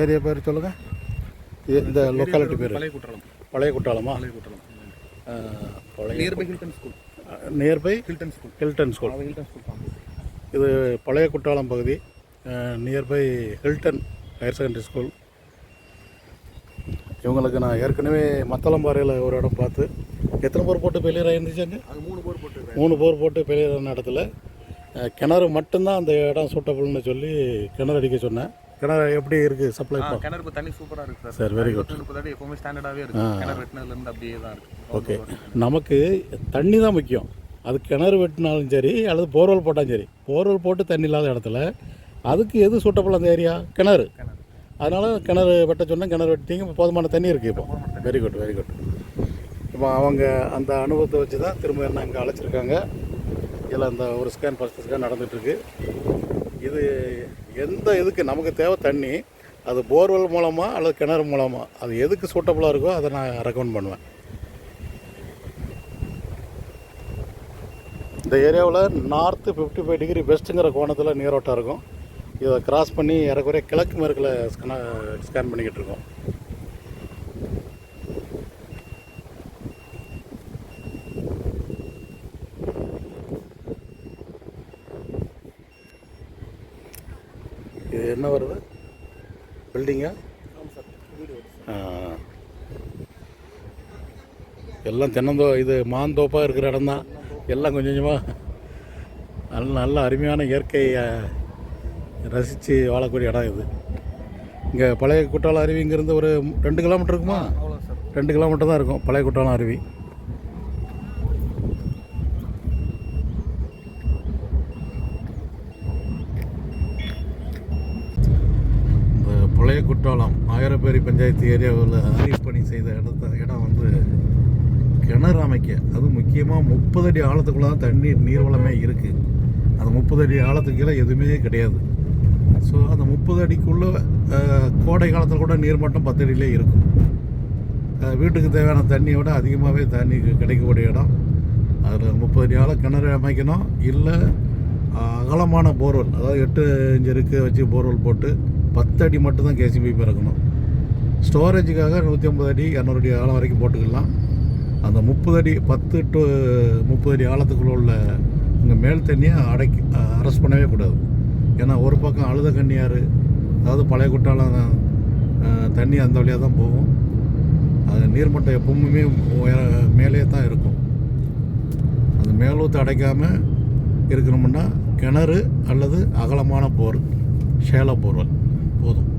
Area பேர் சொல்லுங்கள் இந்த லொக்காலிட்டி பேர். பழைய குற்றாலம். பழைய குற்றாலமா? பழைய குற்றாலம். பழைய nearby Hilton school nearby Hilton school Hilton school Hilton school இது பழைய குற்றாலம் பகுதி. Nearby Hilton higher secondary school இவங்களுக்கு நான் ஏற்கனவே மத்தளம்பாறையில் ஒரு இடம் பார்த்து எத்தனை போர் போட்டு ஃபெயிலியர் ஆயிருந்துச்சுங்க அது மூணு போர் போட்டு மூணு போர் போட்டு ஃபெயிலியர் ஆன இடத்துல கிணறு மட்டும்தான் அந்த இடம் சூட்டபுள்னு சொல்லி கிணறு அடிக்க சொன்னேன். கிணறு எப்படி இருக்குது சப்ளை கிணறு இப்போ தண்ணி சூப்பராக இருக்கு சார் சார் வெரி குட் முப்பது அடி எப்பவுமே ஸ்டாண்டர்டாகவே இருக்கு. கிணறு வெட்டினதுலேருந்து அப்படியே தான் இருக்கு. ஓகே நமக்கு தண்ணி தான் முக்கியம். அது கிணறு வெட்டினாலும் சரி அல்லது போர்வெல் போட்டாலும் சரி. போர்வெல் போட்டு தண்ணி இல்லாத இடத்துல அதுக்கு எது சூட்டபுள் அந்த ஏரியா கிணறு. அதனால் கிணறு வெட்ட சொன்னேன் கிணறு வெட்டிங்க இப்போ போதுமான தண்ணி இருக்குது இப்போ. வெரி குட் வெரி குட் இப்போ அவங்க அந்த அனுபவத்தை வச்சு தான் திரும்ப என்ன இங்கே அழைச்சிருக்காங்க. இதில் அந்த ஒரு ஸ்கேன் ஃபஸ்ட் ஸ்கேன் நடந்துகிட்ருக்கு இது எந்த இதுக்கு நமக்கு தேவை தண்ணி அது போர்வெல் மூலமாக அல்லது கிணறு மூலமாக அது எதுக்கு சூட்டபுளாக இருக்கோ அதை நான் ரெக்கமெண்ட் பண்ணுவேன். இந்த ஏரியாவில் நார்த்து ஃபிஃப்டி ஃபைவ் டிகிரி பெஸ்ட்டுங்கிற கோணத்தில் நீரோட்டம் இருக்கும். இதை கிராஸ் பண்ணி ஏறக்குறைய கிழக்கு மேற்கில் ஸ்கேன் ஸ்கேன் பண்ணிக்கிட்டு இருக்கோம். என்ன வருது? பில்டிங்கா எல்லாம் தென்னந்தோ இது மாந்தோப்பாக இருக்கிற இடம் தான் எல்லாம் கொஞ்சம் கொஞ்சமாக நல்ல நல்ல அருமையான இயற்கையை ரசித்து வாழக்கூடிய இடம் இது. இங்கே பழைய குற்றாலம் அருவி இங்கேருந்து ஒரு ரெண்டு கிலோமீட்டர் இருக்குமா? ரெண்டு கிலோமீட்டர் தான் இருக்கும் பழைய குற்றாலம் அருவி இந்த பழைய குற்றாலம் ஆயிரப்பேரி பஞ்சாயத்து ஏரியாவில் அறிவிப்பணி செய்த இடத்த இடம் வந்து கிணறு அமைக்க. அது முக்கியமாக முப்பது அடி ஆழத்துக்குள்ள தான் தண்ணீர் நீர்வளமே இருக்குது அந்த முப்பது அடி ஆழத்துக்கு கீழே எதுவுமே கிடையாது. ஸோ அந்த முப்பது அடிக்குள்ளே கோடை காலத்தில் கூட நீர்மட்டம் பத்து அடியிலே இருக்கும். வீட்டுக்கு தேவையான தண்ணியை விட அதிகமாகவே தண்ணி கிடைக்கக்கூடிய இடம். அதில் முப்பது அடி ஆழ கிணறு அமைக்கணும். இல்லை அகலமான போர்வெல் அதாவது எட்டு இன்ச்சு இருக்கு வச்சு போர்வெல் போட்டு பத்து அடி மட்டும்தான் கேசிபி பிறக்கணும் ஸ்டோரேஜுக்காக நூற்றி ஐம்பது அடி இரநூறு அடி ஆழம் வரைக்கும் போட்டுக்கலாம். அந்த முப்பது அடி பத்து டு முப்பது அடி ஆழத்துக்குள்ள உள்ள இங்கே மேல் தண்ணியை அடைக்கி அரெஸ்ட் பண்ணவே கூடாது. ஏன்னா ஒரு பக்கம் அழுத கண்ணியார் அதாவது பழைய குட்டாலம் தண்ணி அந்த வழியாக தான் போகும். அது நீர்மட்டம் எப்பவுமே உயர மேலே தான் இருக்கும். அந்த மேலூத்து அடைக்காமல் இருக்கணும்னா கிணறு அல்லது அகலமான போர் சேல போர்வல். oğlum.